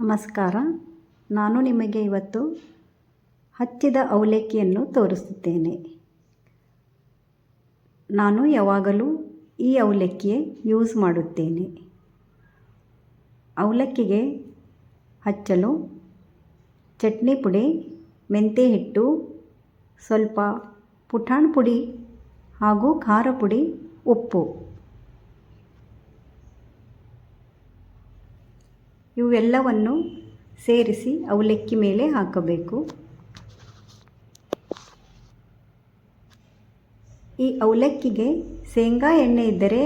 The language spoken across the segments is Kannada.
ನಮಸ್ಕಾರ. ನಾನು ನಿಮಗೆ ಇವತ್ತು ಹಚ್ಚಿದ ಅವಲಕ್ಕಿಯನ್ನು ತೋರಿಸುತ್ತೇನೆ. ನಾನು ಯಾವಾಗಲೂ ಈ ಅವಲಕ್ಕಿಯೇ ಯೂಸ್ ಮಾಡುತ್ತೇನೆ. ಅವಲಕ್ಕಿಗೆ ಹಚ್ಚಲು ಚಟ್ನಿ ಪುಡಿ, ಮೆಂತೆ ಹಿಟ್ಟು, ಸ್ವಲ್ಪ ಪುಟಾಣ್ ಪುಡಿ ಹಾಗೂ ಖಾರ ಪುಡಿ, ಉಪ್ಪು. ಇವೆಲ್ಲವನ್ನು ಸೇರಿಸಿ ಅವಲಕ್ಕಿ ಮೇಲೆ ಹಾಕಬೇಕು. ಈ ಅವಲಕ್ಕಿಗೆ ಶೇಂಗಾ ಎಣ್ಣೆ ಇದ್ದರೆ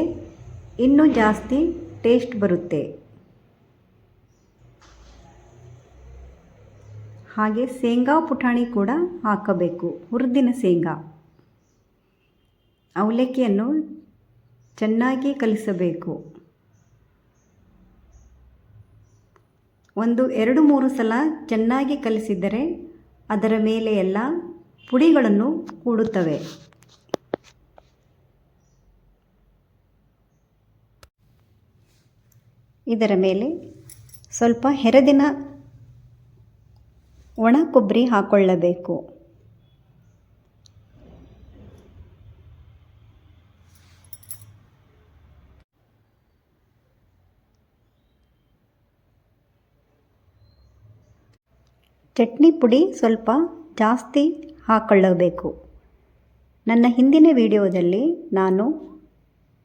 ಇನ್ನೂ ಜಾಸ್ತಿ ಟೇಸ್ಟ್ ಬರುತ್ತೆ. ಹಾಗೆ ಶೇಂಗಾ ಪುಟಾಣಿ ಕೂಡ ಹಾಕಬೇಕು, ಹುರಿದಿನ ಶೇಂಗಾ. ಅವಲಕ್ಕಿಯನ್ನು ಚೆನ್ನಾಗಿ ಕಲಿಸಬೇಕು. ಒಂದು ಎರಡು ಮೂರು ಸಲ ಚೆನ್ನಾಗಿ ಕಲಿಸಿದರೆ ಅದರ ಮೇಲೆ ಎಲ್ಲ ಪುಡಿಗಳನ್ನು ಕೂಡುತ್ತವೆ. ಇದರ ಮೇಲೆ ಸ್ವಲ್ಪ ಹೆರದಿನ ಒಣ ಕೊಬ್ಬರಿ ಹಾಕ್ಕೊಳ್ಳಬೇಕು ಚಟ್ನಿ ಪುಡಿ ಸ್ವಲ್ಪ ಜಾಸ್ತಿ ಹಾಕೊಳ್ಳಬೇಕು. ನನ್ನ ಹಿಂದಿನ ವಿಡಿಯೋದಲ್ಲಿ ನಾನು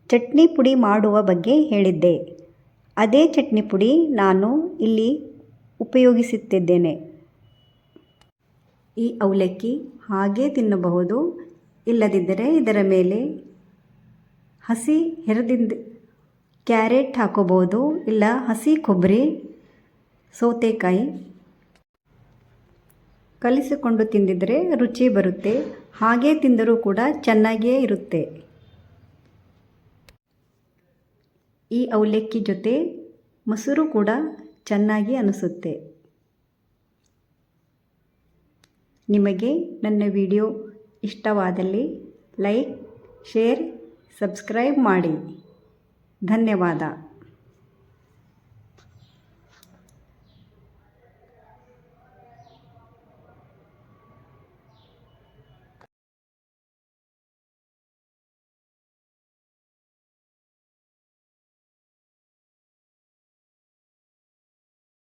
ಚಟ್ನಿ ಪುಡಿ ಮಾಡುವ ಬಗ್ಗೆ ಹೇಳಿದ್ದೆ. ಅದೇ ಚಟ್ನಿ ಪುಡಿ ನಾನು ಇಲ್ಲಿ ಉಪಯೋಗಿಸುತ್ತಿದ್ದೇನೆ. ಈ ಅವಲಕ್ಕಿ ಹಾಗೆ ತಿನ್ನಬಹುದು, ಇಲ್ಲದಿದ್ದರೆ ಇದರ ಮೇಲೆ ಹಸಿ ಹೆರದಿಂದ ಕ್ಯಾರೆಟ್ ಹಾಕೋಬೋದು ಇಲ್ಲ ಹಸಿ ಕೊಬ್ಬರಿ, ಸೌತೆಕಾಯಿ ಕಲಿಸಿಕೊಂಡು ತಿಂದಿದ್ದರೆ ರುಚಿ ಬರುತ್ತೆ, ಹಾಗೇ ತಿಂದರೂ ಕೂಡ ಚೆನ್ನಾಗಿಯೇ ಇರುತ್ತೆ. ಈ ಅವಲಕ್ಕಿ ಜೊತೆ ಮೊಸರು ಕೂಡ ಚೆನ್ನಾಗಿ ಅನಿಸುತ್ತೆ. ನಿಮಗೆ ನನ್ನ ವಿಡಿಯೋ ಇಷ್ಟವಾದಲ್ಲಿ ಲೈಕ್, ಶೇರ್, ಸಬ್ಸ್ಕ್ರೈಬ್ ಮಾಡಿ. ಧನ್ಯವಾದ.